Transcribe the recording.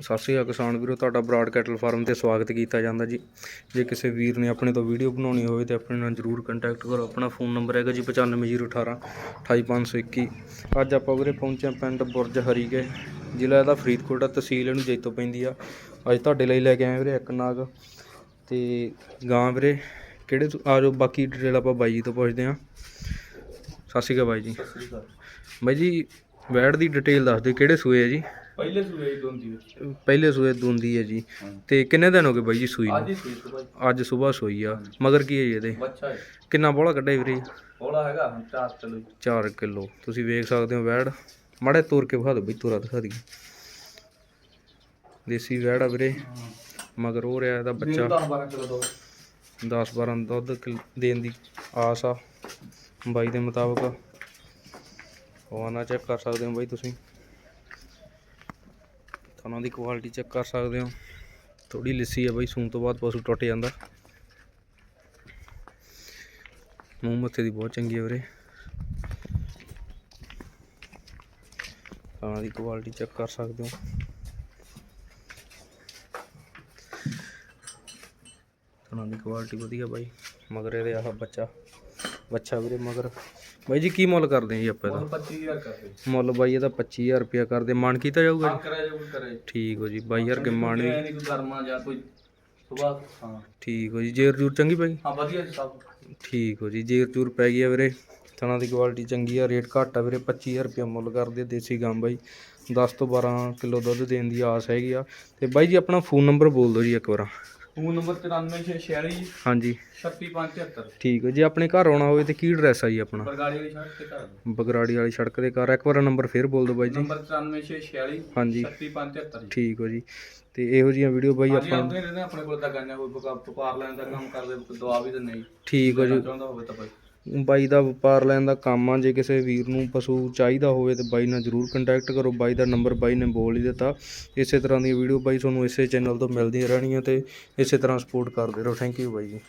ਸਤਿ ਸ਼੍ਰੀ ਅਕਾਲ ਕਿਸਾਨ ਵੀਰੋ ਤੁਹਾਡਾ ਬਰਾਡ ਕੈਟਲ ਫਾਰਮ ਤੇ ਸਵਾਗਤ ਕੀਤਾ ਜਾਂਦਾ ਜੀ। ਜੇ ਕਿਸੇ ਵੀਰ ਨੇ ਆਪਣੇ ਤੋਂ ਵੀਡੀਓ ਬਣਾਉਣੀ ਹੋਵੇ ਤੇ ਆਪਣੇ ਨਾਲ ਜਰੂਰ ਕੰਟੈਕਟ ਕਰੋ। ਆਪਣਾ ਫੋਨ ਨੰਬਰ ਹੈਗਾ ਜੀ 95018 28521 ਅੱਜ ਆਪਾਂ ਵੀਰੇ ਪਹੁੰਚੇ ਪਿੰਡ ਬੁਰਜ ਹਰੀਕੇ ਜ਼ਿਲ੍ਹਾ ਇਹਦਾ ਫਰੀਦਕੋਟ ਆ ਤਹਿਸੀਲ ਇਹਨੂੰ ਜੈਤੋ ਪੈਂਦੀ ਆ। ਅੱਜ ਤੁਹਾਡੇ ਲਈ ਲੈ ਕੇ ਆਏ ਵੀਰੇ ਇੱਕ ਨਾਗ ਤੇ ਗਾਂ ਵੀਰੇ ਕਿਹੜੇ ਆ ਜਾਓ ਬਾਕੀ ਡਿਟੇਲ ਆਪਾਂ ਬਾਈ ਜੀ ਤੋਂ ਪੁੱਛਦੇ ਹਾਂ। ਸਤਿ ਸ਼੍ਰੀ ਅਕਾਲ ਬਾਈ ਜੀ। ਬਾਈ ਜੀ ਵੈੜ ਦੀ ਡਿਟੇਲ ਦੱਸ ਦਿਓ ਕਿਹੜੇ ਸੂਏ ਆ ਜੀ? ਪਹਿਲੇ ਸੂਏ ਹੀ ਦੋਂਦੀ ਵਿੱਚ। ਪਹਿਲੇ ਸੂਏ ਦੁੰਦੀ ਹੈ ਜੀ। ਤੇ ਕਿੰਨੇ ਦਿਨ ਹੋ ਗਏ ਬਾਈ ਜੀ ਸੂਈ ਅੱਜ ਨੂੰ ਹੀ ਸੂਈ ਅੱਜ ਸਵੇਰ ਸੂਈ ਆ। ਮਗਰ ਕੀ ਹੈ ਜੀ ਇਹਦੇ? ਬੱਚਾ ਹੈ। ਕਿੰਨਾ ਬੋਲਾ ਕੱਢਿਆ ਵੀਰੇ? ਬੋਲਾ ਹੈਗਾ ਹੁਣ 4 ਕਿਲੋ 4 ਕਿਲੋ। ਤੁਸੀਂ ਵੇਖ ਸਕਦੇ ਹੋ ਵੈੜ। ਮਾੜੇ ਤੋਰ ਕੇ ਵਿਖਾ ਦਿਓ ਬਈ ਤੋਰਾ ਦਿਖਾ ਦੀ ਦੇਸੀ ਵੈੜ ਆ ਵੀਰੇ। ਮਗਰ ਹੋ ਰਿਹਾ ਇਹਦਾ ਬੱਚਾ। 10 12 ਕਿਲੋ ਦੋ 10 12 ਦੁੱਧ ਕਿਲ- ਦੇਣ ਦੀ ਆਸ ਆ। ਬਾਈ ਦੇ ਮੁਤਾਬਕ। ਹਵਾਨਾ ਚੈੱਕ ਕਰ ਸਕਦੇ ਹੋ ਬਾਈ ਤੁਸੀਂ। ਥਾਣਾ ਦੀ ਕੁਆਲਿਟੀ ਚੈੱਕ ਕਰ ਸਕਦੇ ਹੋ। ਥੋੜੀ ਲਿੱਸੀ ਆ ਬਾਈ, ਸੂਣ ਤੋਂ ਬਾਅਦ ਪਸ਼ੂ ਟੁੱਟ ਜਾਂਦਾ। ਮੂੰਹ ਮੱਥੇ ਦੀ ਬਹੁਤ ਚੰਗੀ ਹੈ ਵੀਰੇ। ਥਾਣਾ ਦੀ ਕੁਆਲਿਟੀ ਚੈੱਕ ਕਰ ਸਕਦੇ ਹੋ। ਥਾਣਾ ਦੀ ਕੁਆਲਿਟੀ ਵਧੀਆ ਬਾਈ, ਮਗਰ ਇਹਦੇ ਆਹ ਬੱਚਾ। ਬੱਚਾ ਵੀਰੇ ਮਗਰ। ਬਾਈ ਜੀ ਕੀ ਮੁੱਲ ਕਰਦੇ ਆ ਜੀ ਆਪਾਂ ਇਹਦਾ? 25000 ਕਰਦੇ ਮੁੱਲ ਬਾਈ ਇਹਦਾ 25000 ਰੁਪਇਆ ਕਰਦੇ। ਮਨ ਕੀਤਾ ਜਾਊਗਾ ਜੀ? ਕਰਿਆ ਠੀਕ ਹੋ ਜੀ 22000 ਕੇ ਮਾਨ ਵੀ ਨਹੀਂ ਕੋਈ ਗਰਮਾ ਜਾਂ ਕੋਈ ਸੁਬਾਹ ਹਾਂ। ਠੀਕ ਹੋ ਜੀ ਜੇਰ ਜੂਰ ਚੰਗੀ ਪੈ ਗਈ? ਹਾਂ ਵਧੀਆ ਜੀ ਸਭ। ਠੀਕ ਹੋ ਜੀ ਜੇਰ ਜੂਰ ਪੈ ਗਈ ਆ ਵੀਰੇ। ਥਣਾ ਦੀ ਕੁਆਲਿਟੀ ਚੰਗੀ ਆ ਰੇਟ ਘੱਟ ਆ ਵੀਰੇ। 25000 ਰੁਪਇਆ ਮੁੱਲ ਕਰਦੇ ਦੇਸੀ ਗਾਂ ਬਾਈ। 10 ਤੋਂ 12 ਕਿਲੋ ਦੁੱਧ ਦੇਣ ਦੀ ਆਸ ਹੈਗੀ ਆ। ਤੇ ਬਾਈ ਜੀ ਆਪਣਾ ਫੋਨ ਨੰਬਰ ਬੋਲ ਦਿਓ ਜੀ ਇੱਕ ਵਾਰ। ਫੋਨ ਨੰਬਰ 94646 ਹਾਂਜੀ। 36573 ਠੀਕ ਹੈ। ਜੇ ਆਪਣੇ ਘਰ ਆਉਣਾ ਹੋਵੇ ਤੇ ਕੀ ਐਡਰੈਸ ਆ ਜੀ ਆਪਣਾ? ਬਰਗਾੜੀ ਵਾਲੀ ਸੜਕ ਤੇ ਘਰ। ਬਗਰਾੜੀ ਵਾਲੀ ਸੜਕ ਦੇ ਘਰ। ਇੱਕ ਵਾਰ ਨੰਬਰ ਫੇਰ ਬੋਲ ਦਿਓ ਬਾਈ ਜੀ। ਨੰਬਰ 94646 ਹਾਂਜੀ। 36573 ਜੀ। ਠੀਕ ਹੋ ਜੀ। ਤੇ ਇਹੋ ਜਿਹੀਆਂ ਵੀਡੀਓ ਬਾਈ ਆਪਾਂ ਆਪਣੇ ਕੋਲ ਤਾਂ ਗਾਂਆਂ ਕੋਈ ਵਪਾ- ਵਪਾਰ ਲੈਣ ਦਾ ਕੰਮ ਕਰਦੇ ਦਵਾ ਵੀ ਦਿੰਦੇ ਜੀ। ਠੀਕ ਹੋ ਜੀ ਚਾਹੁੰਦਾ ਹੋਵੇ ਤਾਂ ਭਾਈ ਬਾਈ ਦਾ ਵਪਾਰ ਲੈਣ ਦਾ ਕੰਮ ਆ, ਜੇ ਕਿਸੇ ਵੀਰ ਨੂੰ ਪਸ਼ੂ ਚਾਹੀਦਾ ਹੋਵੇ ਤੇ ਬਾਈ ਨਾਲ ਜਰੂਰ ਕੰਟੈਕਟ ਕਰੋ, ਬਾਈ ਦਾ ਨੰਬਰ ਬਾਈ ਨੇ ਬੋਲ ਹੀ ਦਿੱਤਾ। ਇਸੇ ਤਰ੍ਹਾਂ ਦੀਆਂ ਵੀਡੀਓ ਬਾਈ ਤੁਹਾਨੂੰ ਇਸੇ ਚੈਨਲ ਤੋਂ ਮਿਲਦੀਆਂ ਰਹਿਣੀਆਂ ਤੇ ਇਸੇ ਤਰ੍ਹਾਂ ਸਪੋਰਟ ਕਰਦੇ ਰਹੋ। ਥੈਂਕ ਯੂ ਬਾਈ ਜੀ।